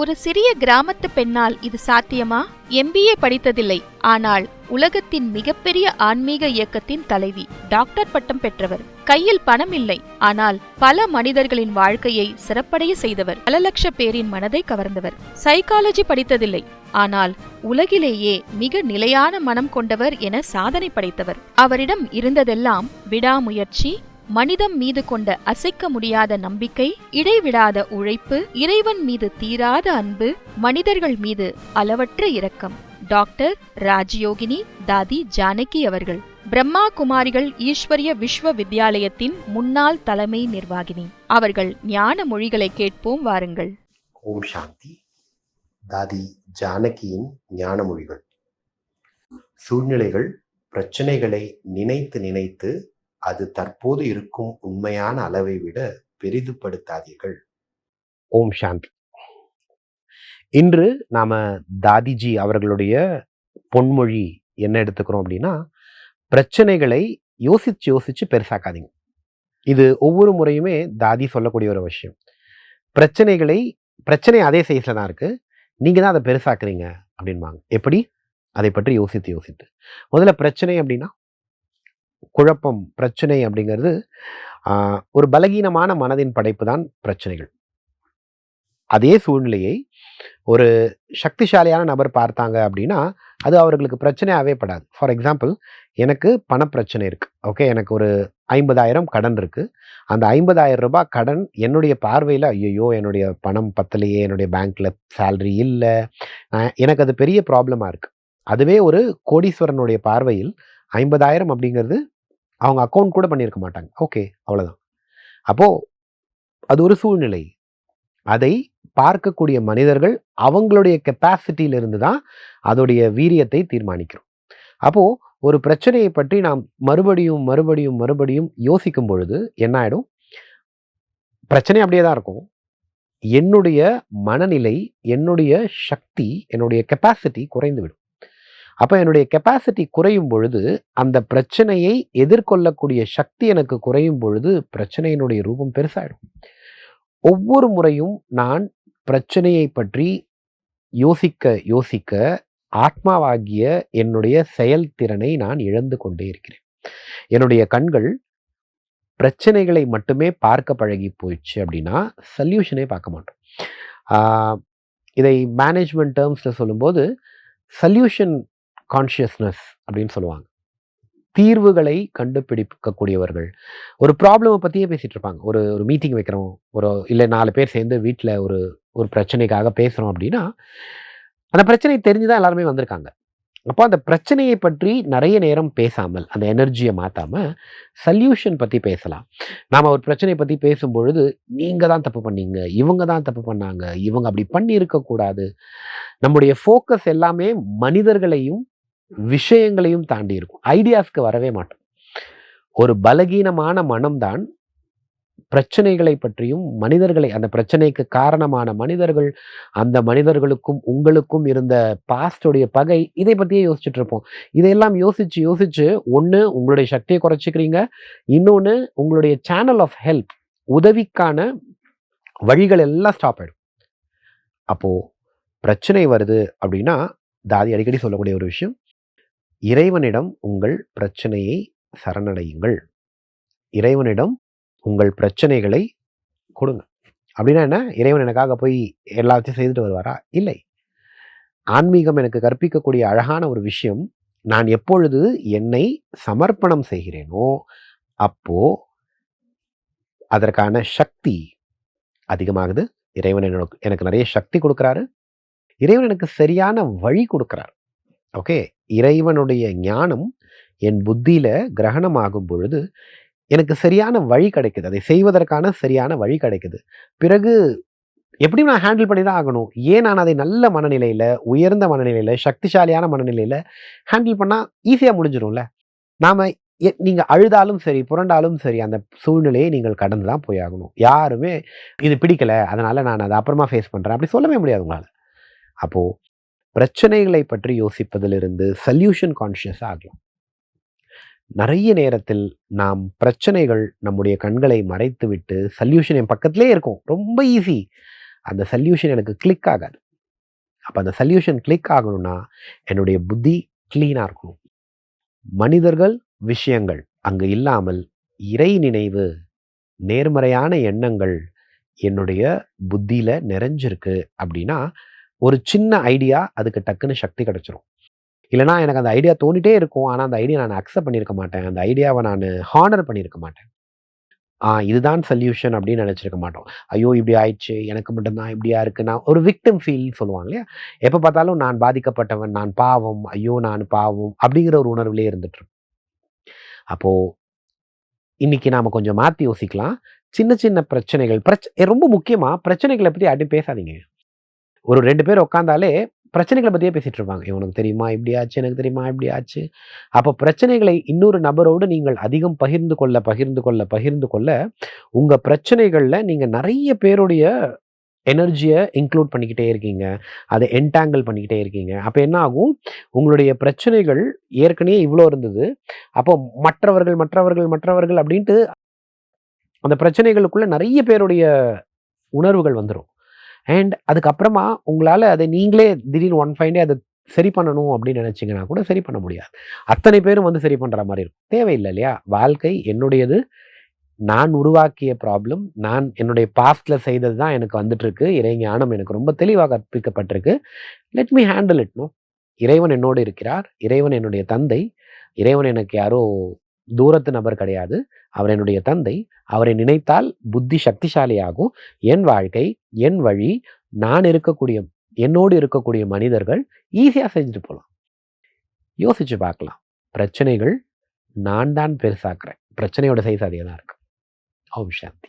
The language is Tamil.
ஒரு சிறிய கிராமத்து பெண்ணால் இது சாத்தியமா? எம்பிஏ படித்ததில்லை. ஆனால் உலகத்தின் மிகப்பெரிய ஆன்மீக இயக்கத்தின் தலைவி டாக்டர் பட்டம் பெற்றவர். கையில் பணம் இல்லை. ஆனால் பல மனிதர்களின் வாழ்க்கையை சிறப்படைய செய்தவர். பல லட்ச பேரின் மனதை கவர்ந்தவர். சைக்காலஜி படித்ததில்லை. ஆனால் உலகிலேயே மிக நிலையான மனம் கொண்டவர் என சாதனை படைத்தவர். அவரிடம் இருந்ததெல்லாம் விடாமுயற்சி மனிதம் மீது கொண்ட அசைக்க முடியாத நம்பிக்கை இடைவிடாத உழைப்பு இறைவன் மீது தீராத அன்பு மனிதர்கள் மீது அளவற்ற இரக்கம். டாக்டர் ராஜயோகினி தாதி ஜானகி அவர்கள். பிரம்மா குமாரிகள் ஈஸ்வரிய விஸ்வ வித்யாலயத்தின் முன்னாள் தலைமை நிர்வாகினி. அவர்கள் ஞான மொழிகளை கேட்போம் வாருங்கள். ஓம் சாந்தி. தாதி ஜானகியின் ஞானமொழிகள் சூழ்நிலைகள் பிரச்சனைகளை நினைத்து நினைத்து அது தற்போது இருக்கும் உண்மையான அளவை விட பெரிதுபடுத்தாதீர்கள். ஓம் சாந்தி. இன்று நாம தாதிஜி அவர்களுடைய பொன்மொழி என்ன எடுத்துக்கிறோம் அப்படின்னா பிரச்சனைகளை யோசிச்சு யோசிச்சு பெருசாக்காதீங்க. இது ஒவ்வொரு முறையுமே தாதி சொல்லக்கூடிய ஒரு விஷயம். பிரச்சனைகளை பிரச்சனை அதே சைஸில் தான் இருக்குது நீங்கள் தான் அதை பெருசாக்குறீங்க அப்படின்பாங்க. எப்படி? அதை பற்றி யோசித்து யோசித்து. முதல்ல பிரச்சனை அப்படின்னா குழப்பம் பிரச்சனை அப்படிங்கிறது ஒரு பலகீனமான மனதின் படைப்பு தான் பிரச்சனைகள். அதே சூழ்நிலையை ஒரு சக்திசாலியான நபர் பார்த்தாங்க அப்படின்னா அது அவர்களுக்கு பிரச்சனையாகவே படாது. ஃபார் எக்ஸாம்பிள் எனக்கு பணப்பிரச்சனை இருக்குது ஓகே எனக்கு ஒரு ஐம்பதாயிரம் கடன் இருக்குது அந்த ஐம்பதாயிரம் ரூபாய் கடன் என்னுடைய பார்வையில் ஐயோ என்னுடைய பணம் பத்தலையே என்னுடைய பேங்க்கில் சேலரி இல்லை. எனக்கு அது பெரிய ப்ராப்ளமாக இருக்குது அதுவே ஒரு கோடீஸ்வரனுடைய பார்வையில் ஐம்பதாயிரம் அப்படிங்கிறது அவங்க அக்கௌண்ட் கூட பண்ணியிருக்க மாட்டாங்க. ஓகே அவ்வளோதான் அப்போது அது ஒரு சூழ்நிலை. அதை பார்க்கக்கூடிய மனிதர்கள் அவங்களுடைய கெப்பாசிட்டியிலிருந்து தான் அதோடைய வீரியத்தை தீர்மானிக்கிறோம். அப்போது ஒரு பிரச்சனையை பற்றி நாம் மறுபடியும் மறுபடியும் மறுபடியும் யோசிக்கும் பொழுது என்ன ஆகிடும் பிரச்சனை அப்படியே தான் இருக்கும். என்னுடைய மனநிலை என்னுடைய சக்தி என்னுடைய கெப்பாசிட்டி குறைந்து விடும். அப்போ என்னுடைய கெப்பாசிட்டி குறையும் பொழுது அந்த பிரச்சனையை எதிர்கொள்ளக்கூடிய சக்தி எனக்கு குறையும் பொழுது பிரச்சனையினுடைய ரூபம் பெருசாயிடும். ஒவ்வொரு முறையும் நான் பிரச்சனையை பற்றி யோசிக்க யோசிக்க ஆத்மாவாகிய என்னுடைய செயல்திறனை நான் இழந்து கொண்டே இருக்கிறேன். என்னுடைய கண்கள் பிரச்சனைகளை மட்டுமே பார்க்க பழகி போயிடுச்சு அப்படின்னா சொல்யூஷனே பார்க்க மாட்டோம். இதை மேனேஜ்மெண்ட் டேர்ம்ஸில் சொல்லும்போது சொல்யூஷன் கான்ஷியஸ்னஸ் அப்படின்னு சொல்லுவாங்க. தீர்வுகளை கண்டுபிடிக்கக்கூடியவர்கள். ஒரு ப்ராப்ளமை பற்றியே பேசிகிட்டு இருப்பாங்க. ஒரு ஒரு மீட்டிங் வைக்கிறோம். ஒரு இல்லை நாலு பேர் சேர்ந்து வீட்டில் ஒரு ஒரு பிரச்சனைக்காக பேசுகிறோம் அப்படின்னா அந்த பிரச்சனை தெரிஞ்சு தான் எல்லாருமே வந்திருக்காங்க. அப்போ அந்த பிரச்சனையை பற்றி நிறைய நேரம் பேசாமல் அந்த எனர்ஜியை மாற்றாமல் சொல்யூஷன் பற்றி பேசலாம். நாம் ஒரு பிரச்சனையை பற்றி பேசும்பொழுது நீங்கள் தான் தப்பு பண்ணீங்க இவங்க தான் தப்பு பண்ணாங்க இவங்க அப்படி பண்ணி இருக்கக்கூடாது நம்முடைய ஃபோக்கஸ் எல்லாமே மனிதர்களையும் விஷயங்களையும் தாண்டி இருக்கும். ஐடியாஸ்க்கு வரவே மாட்டோம். ஒரு பலகீனமான மனம்தான் பிரச்சனைகளை பற்றியும் மனிதர்களை அந்த பிரச்சனைக்கு காரணமான மனிதர்கள் அந்த மனிதர்களுக்கும் உங்களுக்கும் இருந்த பாஸ்டோடைய பகை இதை பற்றியே யோசிச்சுட்டு இருப்போம். இதையெல்லாம் யோசிச்சு யோசிச்சு ஒன்று உங்களுடைய சக்தியை குறைச்சிக்கிறீங்க. இன்னொன்று உங்களுடைய சேனல் ஆஃப் ஹெல்ப் உதவிக்கான வழிகள் எல்லாம் ஸ்டாப் ஆகிடும் அப்போது பிரச்சனை வருது அப்படின்னா தாதி அடிக்கடி சொல்லக்கூடிய ஒரு விஷயம் இறைவனிடம் உங்கள் பிரச்சனையை சரணடையுங்கள். இறைவனிடம் உங்கள் பிரச்சனைகளை கொடுங்க. அப்படின்னா என்ன? இறைவன் எனக்காக போய் எல்லாத்தையும் செய்துட்டு வருவாரா? இல்லை. ஆன்மீகம் எனக்கு கற்பிக்கக்கூடிய அழகான ஒரு விஷயம் நான் எப்பொழுது என்னை சமர்ப்பணம் செய்கிறேனோ அப்போ அதற்கான சக்தி அதிகமாகுது. இறைவன் எனக்கு எனக்கு நிறைய சக்தி கொடுக்குறாரு. இறைவன் எனக்கு சரியான வழி கொடுக்குறார். ஓகே? இறைவனுடைய ஞானம் என் புத்தியில் கிரகணமாகும் பொழுது எனக்கு சரியான வழி கிடைக்குது. அதை செய்வதற்கான சரியான வழி கிடைக்குது. பிறகு எப்படி நான் ஹேண்டில் பண்ணி தான் ஆகணும். ஏன் நான் அதை நல்ல மனநிலையில் உயர்ந்த மனநிலையில் சக்திசாலியான மனநிலையில் ஹேண்டில் பண்ணால் ஈஸியாக முடிஞ்சிடும்ல நாம் எ- அழுதாலும் சரி புரண்டாலும் சரி அந்த சூழ்நிலையை நீங்கள் கடந்து தான் போய் ஆகணும். யாருமே இது பிடிக்கலை அதனால் நான் அதை அப்புறமா ஃபேஸ் பண்ணுறேன் அப்படி சொல்லவே முடியாது உங்களால். அப்போது பிரச்சனைகளை பற்றி யோசிப்பதிலிருந்து சொல்யூஷன் கான்ஷியஸ் ஆகலாம். நிறைய நேரத்தில் நாம் பிரச்சனைகள் நம்முடைய கண்களை மறைத்து விட்டு சொல்யூஷன் என் பக்கத்திலே இருக்கும். ரொம்ப ஈஸி அந்த சொல்யூஷன் எனக்கு கிளிக் ஆகாது. அப்போ அந்த சொல்யூஷன் கிளிக் ஆகணும்னா என்னுடைய புத்தி க்ளீனாக இருக்கணும். மனிதர்கள் விஷயங்கள் அங்கு இல்லாமல் இறை நினைவு நேர்மறையான எண்ணங்கள் என்னுடைய புத்தியில் நிறைஞ்சிருக்கு அப்படின்னா ஒரு சின்ன ஐடியா அதுக்கு டக்குன்னு சக்தி கிடச்சிரும். இல்லைனா எனக்கு அந்த ஐடியா தோண்டிட்டே இருக்கும். ஆனால் அந்த ஐடியா நான் அக்செப்ட் பண்ணியிருக்க மாட்டேன். அந்த ஐடியாவை நான் ஹானர் பண்ணியிருக்க மாட்டேன். ஆ இதுதான் சொல்யூஷன் அப்படின்னு நினச்சிருக்க மாட்டோம். ஐயோ இப்படி ஆயிடுச்சு. எனக்கு மட்டும்தான் இப்படியா இருக்குன்னா ஒரு விக்டம் ஃபீல் சொல்லுவாங்க இல்லையா? எப்போ பார்த்தாலும் நான் பாதிக்கப்பட்டவன் நான் பாவம் ஐயோ நான் பாவம் அப்படிங்கிற ஒரு உணர்வுலேயே இருந்துட்டுருக்கும் அப்போது இன்றைக்கி நாம் கொஞ்சம் மாற்றி யோசிக்கலாம். சின்ன சின்ன பிரச்சனைகள் பிரச்ச ரொம்ப முக்கியமாக பிரச்சனைகளை பற்றி யார்ட்டையும் பேசாதீங்க. ஒரு ரெண்டு பேர் உட்காந்தாலே பிரச்சனைகளை பற்றியே பேசிகிட்டு இருப்பாங்க இவனுக்கு தெரியுமா? இப்படி ஆச்சு எனக்கு தெரியுமா? இப்படி ஆச்சு. அப்போ பிரச்சனைகளை இன்னொரு நபரோடு நீங்கள் அதிகம் பகிர்ந்து கொள்ள பகிர்ந்து கொள்ள பகிர்ந்து கொள்ள உங்கள் பிரச்சனைகளில் நீங்கள் நிறைய பேருடைய எனர்ஜியை இன்க்ளூட் பண்ணிக்கிட்டே இருக்கீங்க. அதை என்டாங்கிள் பண்ணிக்கிட்டே இருக்கீங்க. அப்போ என்ன ஆகும்? உங்களுடைய பிரச்சனைகள் ஏற்கனவே இவ்வளோ இருந்தது. அப்போ மற்றவர்கள் மற்றவர்கள் மற்றவர்கள் அப்படின்ட்டு அந்த பிரச்சனைகளுக்குள்ளே நிறைய பேருடைய உணர்வுகள் வந்துடும் அண்ட் அதுக்கப்புறமா உங்களால் அதை நீங்களே திடீர்னு ஒன் ஃபைன் டே அதை சரி பண்ணணும் அப்படின்னு நினச்சிங்கன்னா கூட சரி பண்ண முடியாது. அத்தனை பேரும் வந்து சரி பண்ணுற மாதிரி இருக்கும். தேவையில்லை இல்லையா? வாழ்க்கை என்னுடையது. நான் உருவாக்கிய ப்ராப்ளம் நான் என்னுடைய பாஸ்டில் செய்தது தான் எனக்கு வந்துட்டுருக்கு. இறை ஞானம் எனக்கு ரொம்ப தெளிவாக கற்பிக்கப்பட்டிருக்கு. Let me handle it no இறைவன் என்னோடு இருக்கிறார். இறைவன் என்னுடைய தந்தை. இறைவன் எனக்கு யாரோ தூரத்து நபர் கிடையாது. அவர் என்னுடைய தந்தை. அவரை நினைத்தால் புத்தி சக்திசாலியாகும். என் வாழ்க்கை என் வழி நான் இருக்கக்கூடிய என்னோடு இருக்கக்கூடிய மனிதர்கள் ஈஸியாக செஞ்சுட்டு போகலாம் யோசிச்சு பார்க்கலாம். பிரச்சனைகள் நான் தான் பெருசாக்குறேன். பிரச்சனையோட சைஸ் அதே தான் இருக்கு. ஓம் சாந்தி.